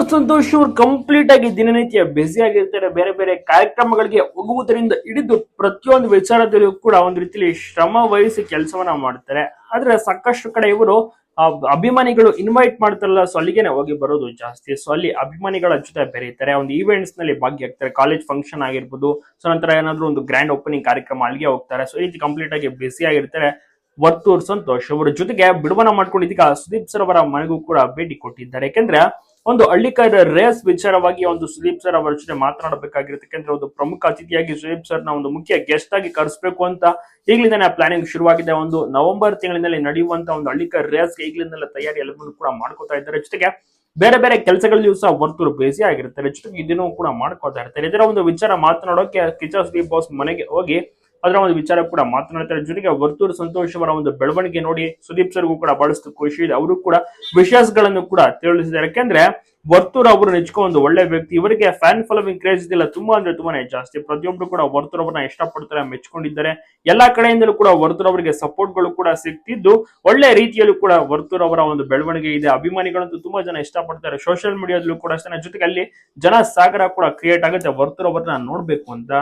Varthur Santosh complete ಆಗಿ ದಿನನಿತ್ಯ busy ಆಗಿರ್ತಾರೆ, ಬೇರೆ ಬೇರೆ ಕಾರ್ಯಕ್ರಮಗಳಿಗೆ ಹೋಗುವುದರಿಂದ ಹಿಡಿದು ಪ್ರತಿಯೊಂದು ವಿಚಾರದಲ್ಲಿಯೂ ಕೂಡ ಒಂದು ರೀತಿಯಲ್ಲಿ ಶ್ರಮ ವಹಿಸಿ ಕೆಲಸವನ್ನ ಮಾಡ್ತಾರೆ. ಆದ್ರೆ ಸಾಕಷ್ಟು ಕಡೆ ಇವರು ಅಭಿಮಾನಿಗಳು ಇನ್ವೈಟ್ ಮಾಡ್ತಾರಲ್ಲ ಸೊ ಅಲ್ಲಿಗೆನೆ ಹೋಗಿ ಬರೋದು ಜಾಸ್ತಿ. ಸೊ ಅಲ್ಲಿ ಅಭಿಮಾನಿಗಳ ಜೊತೆ ಬೆರೀತಾರೆ, ಒಂದು ಈವೆಂಟ್ಸ್ನಲ್ಲಿ ಭಾಗಿಯಾಗ್ತಾರೆ. ಕಾಲೇಜ್ ಫಂಕ್ಷನ್ ಆಗಿರ್ಬೋದು ಸೊ ನಂತರ ಏನಾದ್ರು ಒಂದು ಗ್ರ್ಯಾಂಡ್ ಓಪನಿಂಗ್ ಕಾರ್ಯಕ್ರಮ ಅಲ್ಲಿಗೆ ಹೋಗ್ತಾರೆ. ಸೊ ಈ ರೀತಿ ಕಂಪ್ಲೀಟ್ ಆಗಿ ಬ್ಯುಸಿ ಆಗಿರ್ತಾರೆ. ವರ್ತೂರ್ ಸಂತೋಷ್ ಅವರ ಜೊತೆಗೆ ಬಿಡುವನ ಮಾಡ್ಕೊಂಡಿದ್ದೀಗ ಸುದೀಪ್ ಸರ್ ಅವರ ಮನೆಗೂ ಕೂಡ ಭೇಟಿ ಕೊಟ್ಟಿದ್ದಾರೆ. ಯಾಕಂದ್ರೆ ಒಂದು ಹಳ್ಳಿಕಾರ ರೇಸ್ ವಿಚಾರವಾಗಿ ಒಂದು ಸುದೀಪ್ ಸರ್ ಅವರ ಜೊತೆ ಮಾತನಾಡಬೇಕಾಗಿರುತ್ತೆ. ಒಂದು ಪ್ರಮುಖ ಅತಿಥಿಯಾಗಿ ಸುದೀಪ್ ಸರ್ನ ಒಂದು ಮುಖ್ಯ ಗೆಸ್ಟ್ ಆಗಿ ಕರೆಸಬೇಕು ಅಂತ ಈಗಲಿಂದಾನೆ ಪ್ಲಾನಿಂಗ್ ಶುರುವಾಗಿದೆ. ಒಂದು ನವೆಂಬರ್ ತಿಂಗಳಿನಲ್ಲಿ ನಡೆಯುವಂತ ಒಂದು ಹಳ್ಳಿಕಾರ ರೇಸ್ ಈಗಲಿಂದಲೇ ತಯಾರಿ ಎಲ್ಲವನ್ನು ಕೂಡ ಮಾಡ್ಕೋತಾ ಇದ್ದಾರೆ. ಜೊತೆಗೆ ಬೇರೆ ಬೇರೆ ಕೆಲಸಗಳಲ್ಲಿಯೂ ಸಹ ವರ್ತೂರು ಬೇಸಿ ಆಗಿರ್ತಾರೆ. ಜೊತೆಗೆ ಇದನ್ನು ಕೂಡ ಮಾಡ್ಕೋತಾ ಇರ್ತಾರೆ. ಇದರ ಒಂದು ವಿಚಾರ ಮಾತನಾಡೋಕೆ ಕಿಚ್ಚ ಸುದೀಪ್ ಬಾಸ್ ಮನೆಗೆ ಹೋಗಿ ಅದರ ಒಂದು ವಿಚಾರ ಕೂಡ ಮಾತನಾಡ್ತಾರೆ. ಜೊತೆಗೆ ವರ್ತೂರು ಸಂತೋಷ್ ಅವರ ಒಂದು ಬೆಳವಣಿಗೆ ನೋಡಿ ಸುದೀಪ್ ಸರ್ಗೂ ಕೂಡ ಬಹಳಷ್ಟು ಖುಷಿ ಇದೆ. ಅವರು ಕೂಡ ವಿಶ್ವಾಸಗಳನ್ನು ಕೂಡ ತಿಳಿಸಿದ್ದಾರೆ ಯಾಕೆಂದ್ರೆ ವರ್ತೂರ್ ಅವರು ನಿಜಕ್ಕೂ ಒಂದು ಒಳ್ಳೆ ವ್ಯಕ್ತಿ. ಇವರಿಗೆ ಫ್ಯಾನ್ ಫಾಲೋವಿಂಗ್ ಕ್ರೇಜ್ ಇದೆಲ್ಲ ತುಂಬಾ ಅಂದ್ರೆ ತುಂಬಾನೇ ಜಾಸ್ತಿ. ಪ್ರತಿಯೊಬ್ರು ಕೂಡ ವರ್ತೂರ್ ಅವರನ್ನ ಇಷ್ಟಪಡ್ತಾರೆ, ಮೆಚ್ಕೊಂಡಿದ್ದಾರೆ. ಎಲ್ಲಾ ಕಡೆಯಿಂದಲೂ ಕೂಡ ವರ್ತೂರ್ ಅವರಿಗೆ ಸಪೋರ್ಟ್ಗಳು ಕೂಡ ಸಿಗ್ತಿದ್ದು. ಒಳ್ಳೆ ರೀತಿಯಲ್ಲೂ ಕೂಡ ವರ್ತೂರ್ ಅವರ ಒಂದು ಬೆಳವಣಿಗೆ ಇದೆ. ಅಭಿಮಾನಿಗಳಂತೂ ತುಂಬಾ ಜನ ಇಷ್ಟಪಡ್ತಾರೆ. ಸೋಷಿಯಲ್ ಮೀಡಿಯಾದಲ್ಲೂ ಕೂಡ ಅಷ್ಟೇ. ಜೊತೆಗೆ ಅಲ್ಲಿ ಜನ ಸಾಗರ ಕೂಡ ಕ್ರಿಯೇಟ್ ಆಗುತ್ತೆ. ವರ್ತೂರ್ ಅವರನ್ನ ನೋಡ್ಬೇಕು ಅಂತ.